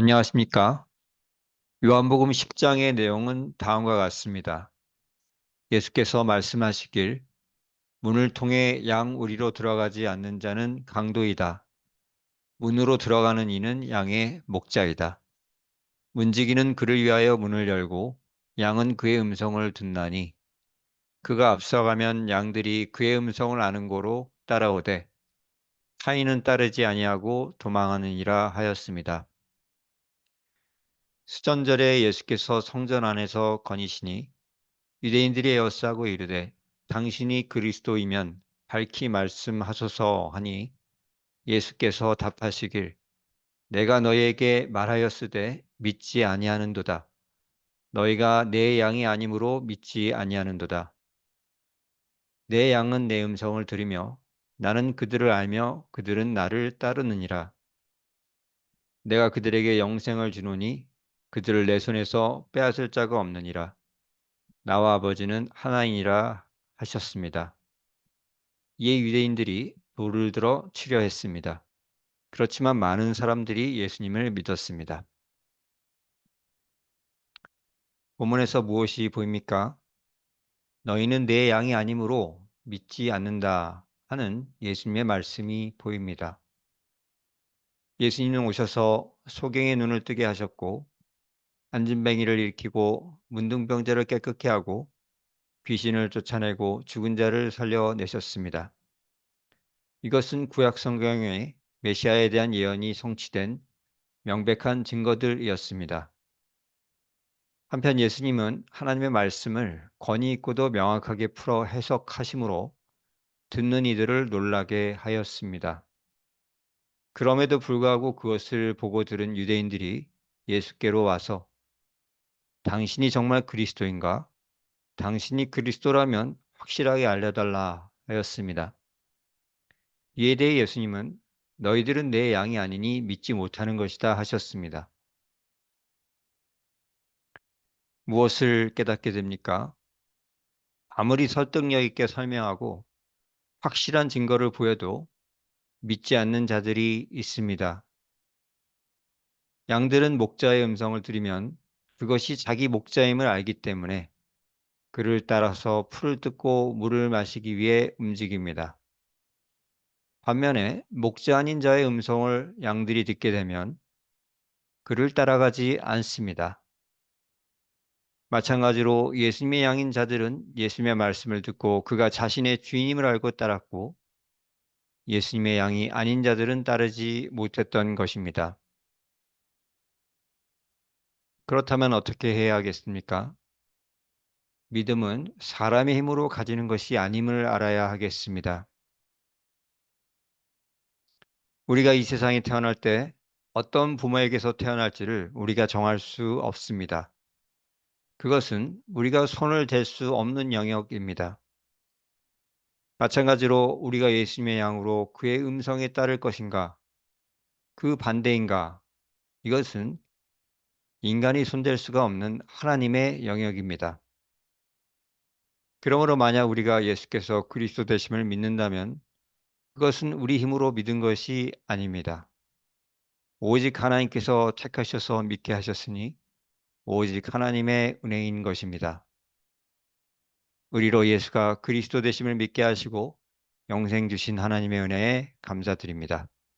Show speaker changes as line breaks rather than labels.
안녕하십니까? 요한복음 10장의 내용은 다음과 같습니다. 예수께서 말씀하시길 문을 통해 양 우리로 들어가지 않는 자는 강도이다. 문으로 들어가는 이는 양의 목자이다. 문지기는 그를 위하여 문을 열고 양은 그의 음성을 듣나니 그가 앞서가면 양들이 그의 음성을 아는 고로 따라오되 타인은 따르지 아니하고 도망하느니라 하였습니다. 수전절에 예수께서 성전 안에서 거니시니 유대인들이 에워싸고 이르되 당신이 그리스도이면 밝히 말씀하소서 하니 예수께서 답하시길 내가 너희에게 말하였으되 믿지 아니하는도다. 너희가 내 양이 아니므로 믿지 아니하는도다. 내 양은 내 음성을 들으며 나는 그들을 알며 그들은 나를 따르느니라. 내가 그들에게 영생을 주노니 그들을 내 손에서 빼앗을 자가 없느니라. 나와 아버지는 하나이니라 하셨습니다. 이에 유대인들이 돌을 들어 치려 했습니다. 그렇지만 많은 사람들이 예수님을 믿었습니다. 본문에서 무엇이 보입니까? 너희는 내 양이 아니므로 믿지 않는다 하는 예수님의 말씀이 보입니다. 예수님은 오셔서 소경의 눈을 뜨게 하셨고 안진뱅이를 일으키고 문둥병자를 깨끗게 하고 귀신을 쫓아내고 죽은 자를 살려내셨습니다. 이것은 구약 성경의 메시아에 대한 예언이 성취된 명백한 증거들이었습니다. 한편 예수님은 하나님의 말씀을 권위 있고도 명확하게 풀어 해석하심으로 듣는 이들을 놀라게 하였습니다. 그럼에도 불구하고 그것을 보고 들은 유대인들이 예수께로 와서 당신이 정말 그리스도인가? 당신이 그리스도라면 확실하게 알려달라 하였습니다. 이에 대해 예수님은 너희들은 내 양이 아니니 믿지 못하는 것이다 하셨습니다. 무엇을 깨닫게 됩니까? 아무리 설득력 있게 설명하고 확실한 증거를 보여도 믿지 않는 자들이 있습니다. 양들은 목자의 음성을 들으면 그것이 자기 목자임을 알기 때문에 그를 따라서 풀을 뜯고 물을 마시기 위해 움직입니다. 반면에 목자 아닌 자의 음성을 양들이 듣게 되면 그를 따라가지 않습니다. 마찬가지로 예수님의 양인 자들은 예수님의 말씀을 듣고 그가 자신의 주인임을 알고 따랐고 예수님의 양이 아닌 자들은 따르지 못했던 것입니다. 그렇다면 어떻게 해야 하겠습니까? 믿음은 사람의 힘으로 가지는 것이 아님을 알아야 하겠습니다. 우리가 이 세상에 태어날 때 어떤 부모에게서 태어날지를 우리가 정할 수 없습니다. 그것은 우리가 손을 댈 수 없는 영역입니다. 마찬가지로 우리가 예수님의 양으로 그의 음성에 따를 것인가, 그 반대인가, 이것은 인간이 손댈 수가 없는 하나님의 영역입니다. 그러므로 만약 우리가 예수께서 그리스도 되심을 믿는다면 그것은 우리 힘으로 믿은 것이 아닙니다. 오직 하나님께서 택하셔서 믿게 하셨으니 오직 하나님의 은혜인 것입니다. 우리로 예수가 그리스도 되심을 믿게 하시고 영생 주신 하나님의 은혜에 감사드립니다.